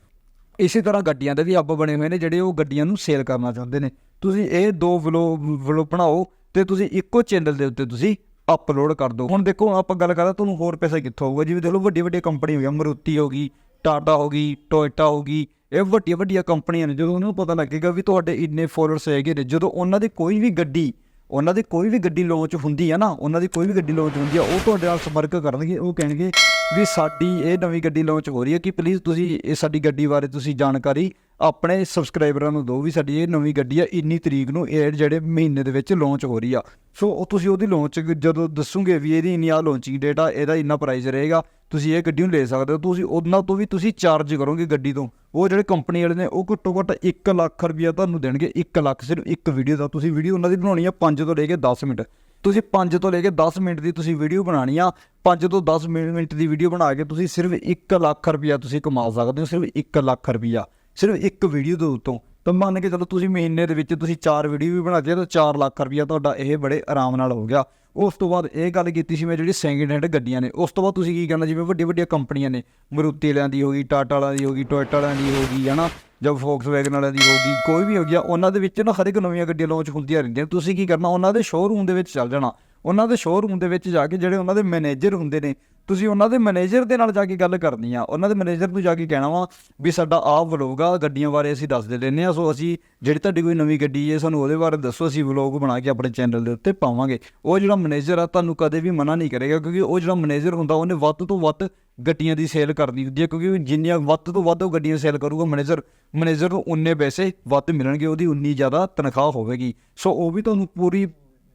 ਇਸੇ ਤਰ੍ਹਾਂ ਗੱਡੀਆਂ ਦੇ ਵੀ ਹੱਬ ਬਣੇ ਹੋਏ ਨੇ, ਜਿਹੜੇ ਉਹ ਗੱਡੀਆਂ ਨੂੰ ਸੇਲ ਕਰਨਾ ਚਾਹੁੰਦੇ ਨੇ। ਤੁਸੀਂ ਇਹ ਦੋ ਵਲੌਗ ਵਲੌਗ ਬਣਾਓ, ਤੇ ਤੁਸੀਂ ਇੱਕੋ ਚੈਨਲ ਦੇ ਉੱਤੇ ਤੁਸੀਂ ਅਪਲੋਡ ਕਰ ਦਿਓ ਹੁਣ ਦੇਖੋ, ਆਪਾਂ ਗੱਲ ਕਰਦਾ ਤੁਹਾਨੂੰ ਹੋਰ ਪੈਸਾ ਕਿੱਥੋਂ ਆਊਗਾ? ਜਿਵੇਂ ਦੇਖ ਲਓ, ਵੱਡੀ ਵੱਡੀ ਕੰਪਨੀ ਹੋ ਗਈ ਮਰੂਤੀ ਹੋ ਗਈ ਟਾਟਾ ਹੋ ਗਈ ਟੋਇਟਾ ਹੋ ਗਈ, ਇਹ ਵੱਡੀਆਂ ਵੱਡੀਆਂ ਕੰਪਨੀਆਂ ਨੇ। ਜਦੋਂ ਉਹਨਾਂ ਨੂੰ ਪਤਾ ਲੱਗੇਗਾ ਵੀ ਤੁਹਾਡੇ ਇੰਨੇ ਫੋਲੋਅਰਸ ਹੈਗੇ ਨੇ, ਜਦੋਂ ਉਹਨਾਂ ਦੀ ਕੋਈ ਵੀ ਗੱਡੀ, ਉਹਨਾਂ ਦੀ ਕੋਈ ਵੀ ਗੱਡੀ ਲਾਂਚ ਹੁੰਦੀ ਹੈ ਨਾ, ਉਹਨਾਂ ਦੀ ਕੋਈ ਵੀ ਗੱਡੀ ਲਾਂਚ ਹੁੰਦੀ ਆ, ਉਹ ਤੁਹਾਡੇ ਨਾਲ ਸੰਪਰਕ ਕਰਨਗੇ, ਉਹ ਕਹਿਣਗੇ ਵੀ ਸਾਡੀ ਇਹ ਨਵੀਂ ਗੱਡੀ ਲਾਂਚ ਹੋ ਰਹੀ ਹੈ, ਕਿ ਪਲੀਜ਼ ਤੁਸੀਂ ਇਹ ਸਾਡੀ ਗੱਡੀ ਬਾਰੇ ਤੁਸੀਂ ਜਾਣਕਾਰੀ ਆਪਣੇ ਸਬਸਕ੍ਰਾਈਬਰਾਂ ਨੂੰ ਦਿਓ ਵੀ ਸਾਡੀ ਇਹ ਨਵੀਂ ਗੱਡੀ ਆ, ਇੰਨੀ ਤਰੀਕ ਨੂੰ ਇਹ ਜਿਹੜੇ ਮਹੀਨੇ ਦੇ ਵਿੱਚ ਲਾਂਚ ਹੋ ਰਹੀ ਆ। ਸੋ ਉਹ ਤੁਸੀਂ ਉਹਦੀ ਲਾਂਚ ਜਦੋਂ ਦੱਸੋਗੇ ਵੀ ਇਹਦੀ ਇੰਨੀ ਆ ਲਾਂਚਿੰਗ ਡੇਟ ਆ, ਇਹਦਾ ਇੰਨਾ ਪ੍ਰਾਈਸ ਰਹੇਗਾ, ਤੁਸੀਂ ਇਹ ਗੱਡੀ ਨੂੰ ਲੈ ਸਕਦੇ ਹੋ। ਤੁਸੀਂ ਉਹਨਾਂ ਤੋਂ ਵੀ ਤੁਸੀਂ ਚਾਰਜ ਕਰੋਗੇ ਗੱਡੀ ਤੋਂ। ਉਹ ਜਿਹੜੇ ਕੰਪਨੀ ਵਾਲੇ ਨੇ, ਉਹ ਘੱਟੋ ਘੱਟ 1 ਲੱਖ ਰੁਪਇਆ ਤੁਹਾਨੂੰ ਦੇਣਗੇ 1 ਲੱਖ ਸਿਰਫ ਇੱਕ ਵੀਡੀਓ ਦਾ। ਤੁਸੀਂ ਵੀਡੀਓ ਉਹਨਾਂ ਦੀ ਬਣਾਉਣੀ ਆ 5 ਤੋਂ ਲੈ ਕੇ 10 ਮਿੰਟ। ਤੁਸੀਂ 5 ਤੋਂ ਲੈ ਕੇ 10 ਮਿੰਟ ਦੀ ਤੁਸੀਂ ਵੀਡੀਓ ਬਣਾਣੀ ਆ 5 ਤੋਂ 10 ਮਿੰ- ਮਿੰਟ ਦੀ ਵੀਡੀਓ ਬਣਾ ਕੇ ਤੁਸੀਂ ਸਿਰਫ 1 ਲੱਖ ਰੁਪਇਆ ਤੁਸੀਂ ਕਮਾ ਸਕਦੇ ਹੋ, ਸਿਰਫ 1 ਲੱਖ ਰੁਪਇਆ। ਸਿਰਫ ਇੱਕ ਵੀਡੀਓ ਦੇ ਉੱਤੋਂ। ਤਾਂ ਮੰਨ ਕੇ ਚਲੋ ਤੁਸੀਂ ਮਹੀਨੇ ਦੇ ਵਿੱਚ ਤੁਸੀਂ 4 ਵੀਡੀਓ ਵੀ ਬਣਾਦੇ ਤਾਂ 4 ਲੱਖ ਰੁਪਇਆ ਤੁਹਾਡਾ ਇਹ ਬੜੇ ਆਰਾਮ ਨਾਲ ਹੋ ਗਿਆ। ਉਸ ਤੋਂ ਬਾਅਦ ਇਹ ਗੱਲ ਕੀਤੀ ਸੀ ਮੈਂ ਜਿਹੜੀ ਸੈਕਿੰਡ ਹੈਂਡ ਗੱਡੀਆਂ ਨੇ। ਉਸ ਤੋਂ ਬਾਅਦ ਤੁਸੀਂ ਕੀ ਕਰਨਾ ਜਿਵੇਂ ਵੱਡੀਆਂ ਵੱਡੀਆਂ ਕੰਪਨੀਆਂ ਨੇ। ਮਰੂਤੀ ਵਾਲਿਆਂ ਦੀ ਹੋ ਗਈ, ਟਾਟਾ ਵਾਲਿਆਂ ਦੀ ਹੋ ਗਈ, ਟੋਇਟਾ ਵਾਲਿਆਂ ਦੀ ਹੋ ਗਈ, ਹਨਾ? ਜਾਂ ਫੋਕਸਵੈਗਨ ਵਾਲਿਆਂ ਦੀ ਹੋ ਗਈ, ਕੋਈ ਵੀ ਹੋ ਗਿਆ, ਉਹਨਾਂ ਦੇ ਵਿੱਚ ਨਾ ਹਰ ਇੱਕ ਨਵੀਆਂ ਗੱਡੀਆਂ ਲਾਂਚ ਹੁੰਦੀਆਂ ਰਹਿੰਦੀਆਂ। ਤੁਸੀਂ ਕੀ ਕਰਨਾ, ਉਹਨਾਂ ਦੇ ਸ਼ੋਰੂਮ ਦੇ ਵਿੱਚ ਚੱਲ ਜਾਣਾ। ਉਹਨਾਂ ਦੇ ਸ਼ੋਰੂਮ ਦੇ ਵਿੱਚ ਜਾ ਕੇ ਜਿਹੜੇ ਉਹਨਾਂ ਦੇ ਮੈਨੇਜਰ ਹੁੰਦੇ ਨੇ, ਤੁਸੀਂ ਉਹਨਾਂ ਦੇ ਮੈਨੇਜਰ ਦੇ ਨਾਲ ਜਾ ਕੇ ਗੱਲ ਕਰਨੀ ਆ। ਉਹਨਾਂ ਦੇ ਮੈਨੇਜਰ ਨੂੰ ਜਾ ਕੇ ਕਹਿਣਾ ਵਾ ਵੀ ਸਾਡਾ ਆਹ ਵਲੋਗ ਆ, ਗੱਡੀਆਂ ਬਾਰੇ ਅਸੀਂ ਦੱਸਦੇ ਲੈਨੇ ਆ। ਸੋ ਅਸੀਂ ਜਿਹੜੀ ਤੁਹਾਡੀ ਕੋਈ ਨਵੀਂ ਗੱਡੀ ਹੈ, ਸਾਨੂੰ ਉਹਦੇ ਬਾਰੇ ਦੱਸੋ, ਅਸੀਂ ਵਲੋਗ ਬਣਾ ਕੇ ਆਪਣੇ ਚੈਨਲ ਦੇ ਉੱਤੇ ਪਾਵਾਂਗੇ। ਉਹ ਜਿਹੜਾ ਮੈਨੇਜਰ ਆ, ਤੁਹਾਨੂੰ ਕਦੇ ਵੀ ਮਨਾ ਨਹੀਂ ਕਰੇਗਾ, ਕਿਉਂਕਿ ਉਹ ਜਿਹੜਾ ਮੈਨੇਜਰ ਹੁੰਦਾ, ਉਹਨੇ ਵੱਧ ਤੋਂ ਵੱਧ ਗੱਡੀਆਂ ਦੀ ਸੇਲ ਕਰਨੀ ਹੁੰਦੀ ਹੈ, ਕਿਉਂਕਿ ਜਿੰਨੀਆਂ ਵੱਧ ਤੋਂ ਵੱਧ ਉਹ ਗੱਡੀਆਂ ਸੇਲ ਕਰੂਗਾ ਮੈਨੇਜਰ ਮੈਨੇਜਰ ਨੂੰ ਉਨੇ ਪੈਸੇ ਵੱਧ ਮਿਲਣਗੇ, ਉਹਦੀ ਉਨੀ ਜ਼ਿਆਦਾ ਤਨਖਾਹ ਹੋਵੇਗੀ। ਸੋ ਉਹ ਵੀ ਤੁਹਾਨੂੰ ਪੂਰੀ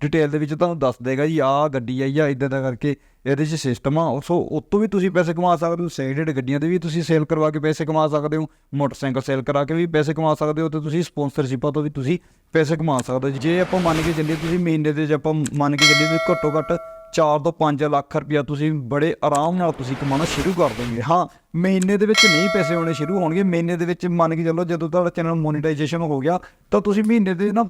ਡਿਟੇਲ ਦੇ ਵਿੱਚ ਤੁਹਾਨੂੰ ਦੱਸ ਦੇਗਾ ਜੀ ਆਹ ਗੱਡੀ ਆਈ ਆ ਇਦਾਂ ਦਾ ਕਰਕੇ ਇਹਦੇ 'ਚ ਸਿਸਟਮ ਆ ਸੋ ਉਤੋਂ ਵੀ ਤੁਸੀਂ ਪੈਸੇ ਕਮਾ ਸਕਦੇ ਹੋ ਸੈਕੰਡ ਗੱਡੀਆਂ ਦੇ ਵੀ ਤੁਸੀਂ ਸੇਲ ਕਰਵਾ ਕੇ ਪੈਸੇ ਕਮਾ ਸਕਦੇ ਹੋ, ਮੋਟਰਸਾਈਕਲ ਸੇਲ ਕਰਾ ਕੇ ਵੀ ਪੈਸੇ ਕਮਾ ਸਕਦੇ ਹੋ ਤੇ ਤੁਸੀਂ ਸਪਾਂਸਰਸ਼ਿਪਾਂ ਤੋਂ ਵੀ ਤੁਸੀਂ ਪੈਸੇ ਕਮਾ ਸਕਦੇ ਹੋ। ਜੇ ਆਪਾਂ ਮੰਨ ਕੇ ਚੱਲੀਏ ਤੁਸੀਂ ਮਹੀਨੇ ਦੇ ਜੇ ਆਪਾਂ ਮੰਨ ਕੇ ਚੱਲੀਏ ਤੁਸੀਂ ਘੱਟੋ ਘੱਟ 4 ਤੋਂ 5 ਲੱਖ ਰੁਪਇਆ ਤੁਸੀਂ ਬੜੇ ਆਰਾਮ ਨਾਲ ਤੁਸੀਂ ਕਮਾਉਣਾ ਸ਼ੁਰੂ ਕਰ ਦੋਗੇ ਹਾਂ, ਮਹੀਨੇ ਦੇ ਵਿੱਚ ਨਹੀਂ ਪੈਸੇ ਆਉਣੇ ਸ਼ੁਰੂ ਹੋਣਗੇ, ਮਹੀਨੇ ਦੇ ਵਿੱਚ ਮੰਨ ਕੇ ਚੱਲੋ ਜਦੋਂ ਤੁਹਾਡਾ ਚੈਨਲ ਮੋਨੀਟਾਈਜੇਸ਼ਨ ਹੋ ਗਿਆ, ਤਾਂ ਤੁਸੀਂ ਮਹੀਨੇ ਦੇ ਨਾ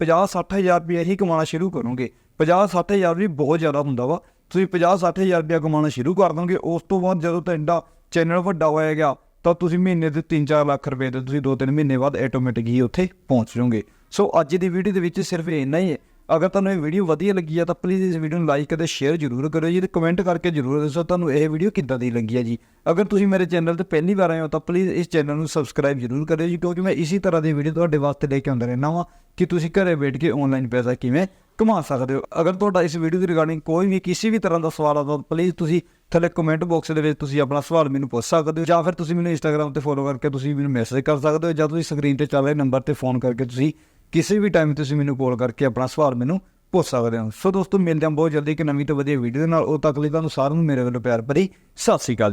50 60000 ਰੁਪਇਆ ਹੀ ਕਮਾਉਣਾ ਸ਼ੁਰੂ ਕਰੋਗੇ। 50 60000 ਵੀ ਬਹੁਤ ਜ਼ਿਆਦਾ ਹੁੰਦਾ ਵਾ। ਤੁਸੀਂ 50 60000 ਰੁਪਇਆ ਕਮਾਉਣਾ ਸ਼ੁਰੂ ਕਰ ਦੋਗੇ, ਉਸ ਤੋਂ ਬਾਅਦ ਜਦੋਂ ਤੁਹਾਡਾ ਚੈਨਲ ਵੱਡਾ ਹੋਏਗਾ ਤਾਂ ਤੁਸੀਂ ਮਹੀਨੇ ਦੇ 3-4 ਲੱਖ ਰੁਪਏ ਦੇ ਤੁਸੀਂ 2-3 ਮਹੀਨੇ ਬਾਅਦ ਆਟੋਮੈਟਿਕ ਹੀ ਉੱਥੇ ਪਹੁੰਚ ਜਾਓਗੇ। ਸੋ ਅੱਜ ਦੀ ਵੀਡੀਓ ਦੇ ਵਿੱਚ ਸਿਰਫ ਇੰਨਾ ਹੀ ਹੈ। ਅਗਰ ਤੁਹਾਨੂੰ ਇਹ ਵੀਡੀਓ ਵਧੀਆ ਲੱਗੀ ਆ ਤਾਂ ਪਲੀਜ਼ ਇਸ ਵੀਡੀਓ ਨੂੰ ਲਾਈਕ ਅਤੇ ਸ਼ੇਅਰ ਜ਼ਰੂਰ ਕਰਿਓ ਜੀ ਤੇ ਕਮੈਂਟ ਕਰਕੇ ਜ਼ਰੂਰ ਦੱਸੋ ਤੁਹਾਨੂੰ ਇਹ ਵੀਡੀਓ ਕਿੱਦਾਂ ਦੀ ਲੱਗੀ ਹੈ ਜੀ। ਅਗਰ ਤੁਸੀਂ ਮੇਰੇ ਚੈਨਲ ਤੇ ਪਹਿਲੀ ਵਾਰ ਆਏ ਹੋ ਤਾਂ ਪਲੀਜ਼ ਇਸ ਚੈਨਲ ਨੂੰ ਸਬਸਕ੍ਰਾਈਬ ਜ਼ਰੂਰ ਕਰਿਓ ਜੀ ਕਿਉਂਕਿ ਮੈਂ ਇਸੇ ਤਰ੍ਹਾਂ ਦੀ ਵੀਡੀਓ ਤੁਹਾਡੇ ਵਾਸਤੇ ਲੈ ਕੇ ਆਉਂਦਾ ਰਹਿਣਾ ਵਾਂ ਕਿ ਤੁਸੀਂ ਘਰੇ ਬੈਠ ਕੇ ਆਨਲਾਈਨ ਪੈਸਾ ਕਿਵੇਂ ਕਮਾ ਸਕਦੇ ਹੋ। ਅਗਰ ਤੁਹਾਡਾ ਇਸ ਵੀਡੀਓ ਦੀ ਰਿਗਾਰਡਿੰਗ ਕੋਈ ਵੀ ਕਿਸੇ ਵੀ ਤਰ੍ਹਾਂ ਦਾ ਸਵਾਲ ਆ ਪਲੀਜ਼ ਤੁਸੀਂ ਥੱਲੇ ਕਮੈਂਟ ਬਾਕਸ ਦੇ ਵਿੱਚ ਤੁਸੀਂ ਆਪਣਾ ਸਵਾਲ ਮੈਨੂੰ ਪੁੱਛ ਸਕਦੇ ਹੋ, ਜਾਂ ਫਿਰ ਤੁਸੀਂ ਮੈਨੂੰ ਇੰਸਟਾਗ੍ਰam ਤੇ ਫੋਲੋ ਕਰਕੇ ਤੁਸੀਂ ਮੈਨੂੰ ਮੈਸੇਜ ਕਰ ਸਕਦੇ ਹੋ, ਜਾਂ ਤੁਸੀਂ ਸਕਰੀਨ ਤੇ ਚੱਲ ਰਹੇ ਨੰਬਰ ਤੇ ਫੋਨ ਕਰਕੇ ਤੁਸੀਂ ਕਿਸੇ ਵੀ ਟਾਈਮ ਤੁਸੀਂ ਮੈਨੂੰ ਕਾਲ ਕਰਕੇ ਆਪਣਾ ਸਵਾਲ ਮੈਨੂੰ ਪੁੱਛ ਸਕਦੇ ਹੋ। ਸੋ ਦੋਸਤੋ, ਮਿਲਦੇ ਹਾਂ ਬਹੁਤ ਜਲਦੀ ਇੱਕ ਨਵੀਂ ਤੋਂ ਵਧੀਆ ਵੀਡੀਓ ਦੇ ਨਾਲ। ਉਹ ਤੱਕ ਲਈ ਤੁਹਾਨੂੰ ਸਾਰਿਆਂ ਨੂੰ ਮੇਰੇ ਵੱਲੋਂ ਪਿਆਰ ਭਰੀ ਸਤਿ ਸ਼੍ਰੀ ਅਕਾਲ ਜੀ।